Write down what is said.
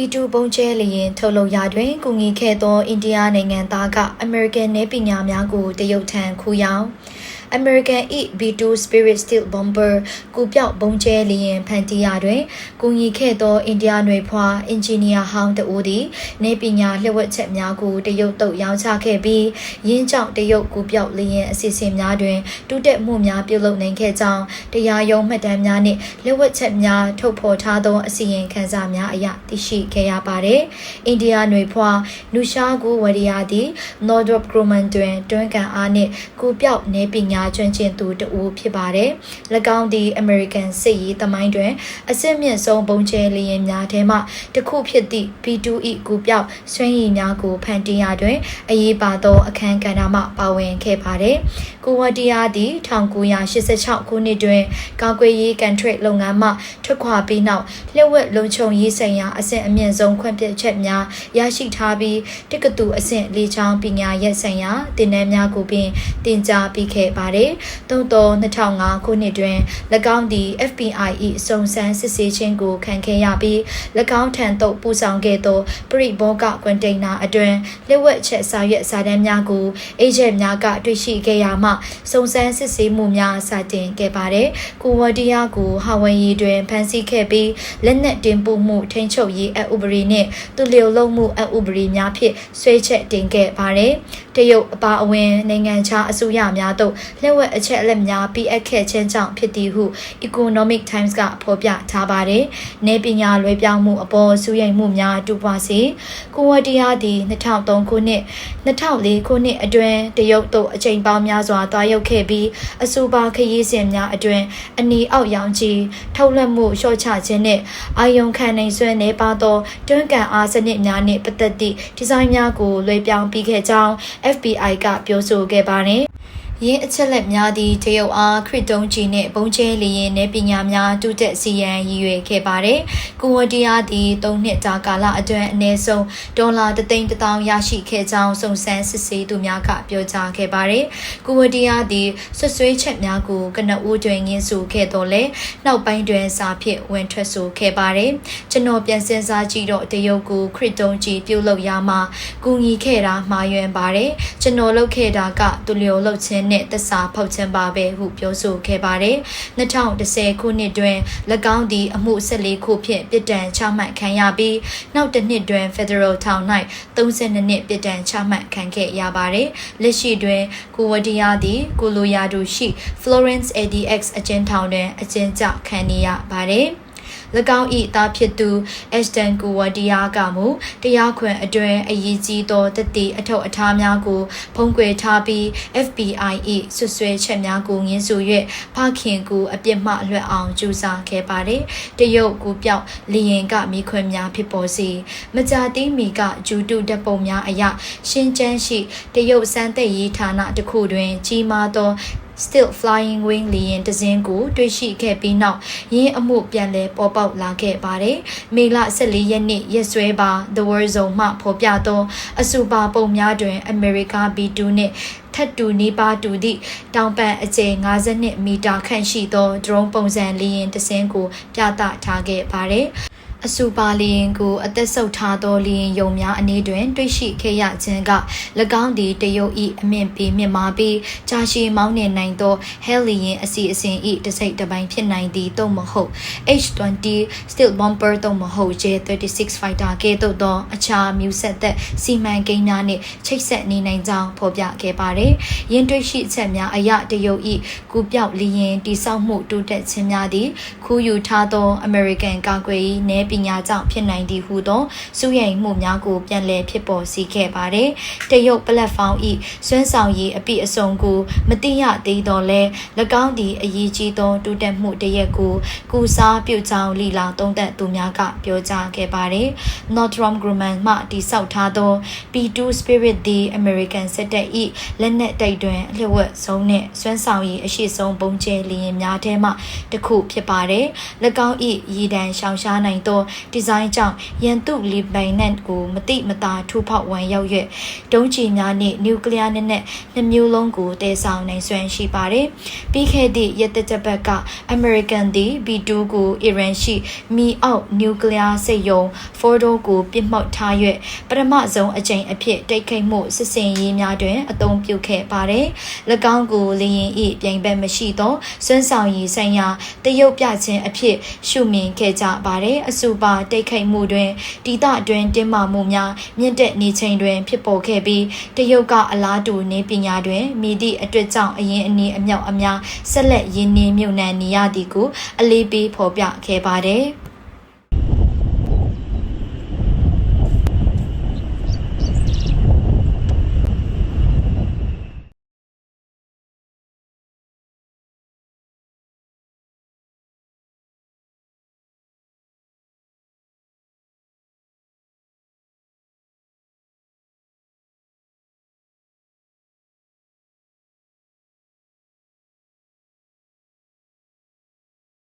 P2 ပုံကျဲလျင်ထုတ်လုပ်ရာတွင်ကူညီခဲ့သောအိန္ဒိယနိုင်ငံသားကအမေရိကန်နယ်ပညာများကိုတရုတ်ထံခူးယောင်း American E B2 Spirit Steel Bomber ကူပြောက်ပုံကျဲလျင်ဖန်တီးရာတွင်ကူညီခဲ့သောအိန္ဒိယနွယ်ဖွာအင်ဂျင်နီယာဟောင်းတဦးသည်နယ်ပညာလျှို့ဝှက်ချက်များကိုတရုတ်တုတ်ရောင်းချခဲ့ပြီးရင်းကြောင့်တရုတ်ကူပြောက်လျင်အစီအစဉ်များတွင်တူးတက်မှုများပြုလုပ်နိုင်ခဲ့ကြောင်းတရားရုံးမှတ်တမ်းများနှင့်လျှို့ဝှက်ချက်များထုတ်ဖော်ထားသောအစီရင်ခံစာများအရသိရှိခဲ့ရပါသည်အိန္ဒိယနွယ်ဖွာနူရှာကူဝရီယာသည် Northrop Grumman တွင်တွန်းကန်အားနှင့်ကူပြောက်နယ်ပညာကျွမ်းကျင်သူတဦးဖြစ်ပါတယ်။၎င်းသည် American စစ်ရေးသမိုင်းတွင်အစစ်မြင့်ဆုံးပုံကျဲလျင်များထဲမှတစ်ခုဖြစ်သည့် B2E ကူပြောက်ဆွမ်းရည်များကိုဖန်တီးရာတွင်အရေးပါသောအခမ်းကဏ္ဍမှပါဝင်ခဲ့ပါတယ်။ကိုဝတီယာသည်1986ခုနှစ်တွင်ကာကွယ်ရေးကန်ထရစ်လုပ်ငန်းမှထွက်ခွာပြီးနောက်လျှို့ဝှက်လုံခြုံရေးဆိုင်ရာအဆင့်အမြင့်ဆုံးခွင့်ပြုချက်များရရှိထားပြီးတက္ကသိုလ်အဆင့်လေးချောင်းပညာရပ်ဆိုင်ရာတင်နန်းများကိုပင်တင်ကြားပြီးခဲ့ပါတယ်။သို့သော2005ခုနှစ်တွင်၎င်းသည် FBI ၏စုံစမ်းစစ်ဆေးခြင်းကိုခံခဲ့ရပြီး၎င်းထံသို့ပို့ဆောင်ခဲ့သောပရိဘောဂကွန်တိန်နာအတွင်လျှို့ဝှက်ချက်စာရွက်စာတမ်းများကိုအေဂျင့်များကတွေ့ရှိခဲ့ရမှစုံစမ်းစစ်ဆေးမှုများစတင်ခဲ့ပါတယ်။ကိုဝတီယာကိုဟာဝိုင်ယီတွင်ဖမ်းဆီးခဲ့ပြီးလက်နက်တင်ပို့မှုထိန်းချုပ်ရေးအဥပဒေနှင့်သူလျိုလုံမှုအဥပဒေများဖြင့်ဆွဲချက်တင်ခဲ့ပါတယ်။တရုတ်အပါအဝင်နိုင်ငံခြားအစိုးရများသို့လျှို့ဝှက်အချက်အလက်များပြီးအပ်ခဲ့ခြင်းကြောင့်ဖြစ်သည်ဟု Economic Times ကဖော်ပြထားပါတယ်။နေပညာလွဲပြောင်းမှုအပေါ်စူးရိမ်မှုများတူပါစေ။ကိုဝတီယာသည်2003ခုနှစ်2004ခုနှစ်အတွင်းတရုတ်သို့အချိန်ပေါင်းများစွာတွားရောက်ခဲ့ပြီးအဆိုပါခရီးစဉ်များအတွင်းအနီအောက်ရောင်ကြီးထုတ်လွှတ်မှုလျှော့ချခြင်းနှင့်အာယုံခံနိုင်စွမ်းနေပါသောတွန်းကန်အားစနစ်များနှင့်ပတ်သက်သည့်ဒီဇိုင်းများကိုလွှဲပြောင်းပြီးခဲ့ကြောင်း FBI ကပြောဆိုခဲ့ပါသည် ရင်းအချက်လက်များသည့်တရုတ်အားခရစ်တုံးကြီးနှင့်ပုံကျဲလျင်နယ်ပညာများတူတက်စီရန်ရည်ရွယ်ခဲ့ပါတယ်။ကိုဝတီယာသည်၃နှစ်ကြာကာလအတွင်းအနည်းဆုံးဒေါ်လာတသိန်းတစ်သောင်းရရှိခဲ့ကြောင်းစုံစမ်းစစ်ဆေးသူများကပြောကြားခဲ့ပါတယ်။ကိုဝတီယာသည်ဆွဆွေးချက်များကိုကနဦးတွင်ငင်းဆိုခဲ့တော်လဲနောက်ပိုင်းတွင်စာဖြင့်ဝင်ထွက်ဆိုခဲ့ပါတယ်။ကျွန်တော်ပြန်စင်စားကြည့်တော့တရုတ်ကိုခရစ်တုံးကြီးပြုတ်လုရမှာကူညီခဲ့တာမှားယွင်းပါတယ်။ကျွန်တော်လုပ်ခဲ့တာကသူလျော်လုပ်ခြင်းနဲ့သစ္စာဖောက်ခြင်းပါပဲဟုပြောဆိုခဲ့ပါတယ်။2010ခုနှစ်တွင်၎င်းသည်အမှု14ခုဖြင့်ပြစ်ဒဏ်ချမှတ်ခံရပြီးနောက်တစ်နှစ်တွင် Federal Town ၌32နှစ်ပြစ်ဒဏ်ချမှတ်ခံခဲ့ရပါတယ်။လက်ရှိတွင်ကိုဝတီယာသည်ကိုလိုယာဒူရှိ Florence ADX အကျဉ်းထောင်တွင်အကျဉ်းချခံနေရပါတယ်။၎ င်း၏သားဖြစ်သူအက်စတန်ကူဝတီယာကမူတရားခွင်အတွင်းအရေးကြီးသောတတိအထောက်အထားများကိုဖုံးကွယ်ထားပြီး FBI ၏ဆွဆွဲချက်များကိုငင်းဆို၍ဖခင်ကူအပြစ်မှလွတ်အောင်ကြိုးစားခဲ့ပါသည်တရုတ်ကူပြောက်လျင်ကမိခွင်များဖြစ်ပေါ်စီမကြာသေးမီကဂျူတုတပ်ပုံများအရရှင်းချမ်းရှိတရုတ်စမ်းသက်ရေးဌာနတစ်ခုတွင်ကြီးမားသော still flying wing လေယာဉ်တစ်စင်းကိုတွေ့ရှိခဲ့ပြီးနောက်ရင်းအမှုပြန်လည်ပေါ်ပေါက်လာခဲ့ပါတယ်။မေလ14ရက်နေ့ရက်စွဲပါ The World Zone မှဖော်ပြသောအဆိုပါပုံများတွင် America B2 နှင့်ထပ်တူနေပါတူသည့်တောင်ပန်အကျယ်52မီတာခန့်ရှိသော drone ပုံစံလေယာဉ်တစ်စင်းကိုပြသထားခဲ့ပါတယ်။ အစူပါလျင်ကိုအသက်ဆုပ်ထားသောလျင်ယုံများအနေတွင် တွေ့ရှိခဲ့ရခြင်းက၎င်းသည်တရုတ်၏အမြင့်ပေမြင့်မာပြီးကြာရှည်မောင်းနေနိုင်သောဟဲလီယင်အစီအစဉ်၏တစ်စိတ်တစ်ပိုင်းဖြစ်နိုင်သည်သို့မဟုတ် H20 Steel Bomber သို့မဟုတ် J36 Fighter ကဲ့သို့သော အခြားမြူဆက်သက်စီမံကိန်းများနှင့်ချိတ်ဆက်နေနိုင်ကြောင်းဖော်ပြခဲ့ပါသည်။ယင်းတွေ့ရှိချက်များအရတရုတ်၏ကူပြောက်လျင်တိစောက်မှုတိုးတက်ခြင်းများသည်ခူးယူထားသော American ကာကွယ်ရေးနယ်ပညာကြောင့်ဖြစ်နိုင်သည်ဟုသောစုရိမ်မှုများကိုပြန်လည်ဖြစ်ပေါ်စေခဲ့ပါတယ်။တရုတ်ပလက်ဖောင်း၏စွမ်းဆောင်ရည်အပြည့်အစုံကိုမတိရသေးတော့လဲ၎င်းသည်အရေးကြီးသောတိုးတက်မှုတရက်ကိုကူစားပြုကြောင်းလီလာသုံးသက်သူများကပြောကြားခဲ့ပါတယ်။ Northrop Grumman မှတိစောက်ထားသော P2 Spirit သည် American စစ်တပ်၏လက်နက်တိုက်တွင်အလျှဝက်ဆုံးနှင့်စွမ်းဆောင်ရည်အရှိဆုံးပုံကျဲလျင်များထဲမှတစ်ခုဖြစ်ပါတယ်။၎င်း၏ရည်တံရှောင်ရှားနိုင်သောသောဒီဇိုင်းကြောင့်ရန်သူလီပိုင်နက်ကိုမတိမတာထိုးဖောက်ဝမ်းရောက်ရွက်ဒုံးကျည်များနှင့်နျူကလ িয়ার နက်နဲ့နှမျိုးလုံးကိုတည်ဆောင်နိုင်စွမ်းရှိပါတယ်။ပြီးခဲ့သည့်ရက်တကြပတ်ကအမေရိကန်သည် B2 ကိုအီရန်ရှိမီအောက်နျူကလ িয়ার စိတ်ယုံဖော်ဒိုကိုပြစ်မှောက်ထား၍ပထမဆုံးအကြိမ်အဖြစ်တိုက်ခိုက်မှုစစ်စင်ရေးများတွင်အသုံးပြုခဲ့ပါတယ်။၎င်းကိုလေရင်၏ပြိုင်ဘက်မရှိသောစွမ်းဆောင်ရည်ဆိုင်ရာတရုတ်ပြခြင်းအဖြစ်ရှုမြင်ခဲ့ကြပါတယ်။အဆို ုပါတိုက်ခိုက်မှုတွင်ဒေသအတွင်းတင်းမာမှုများမြင့်တက်နေချိန်တွင် ဖြစ်ပေါ်ခဲ့ပြီးတရုတ်ကအလားတူနေပညာတွင်မိသည့်အတွက်ကြောင့်အရင်အနည်းအမြောက်အများဆက်လက်ရင်းနှီးမြုပ်နှံနေရသည်ကိုအလေးပေးဖော်ပြခဲ့ပါတယ်။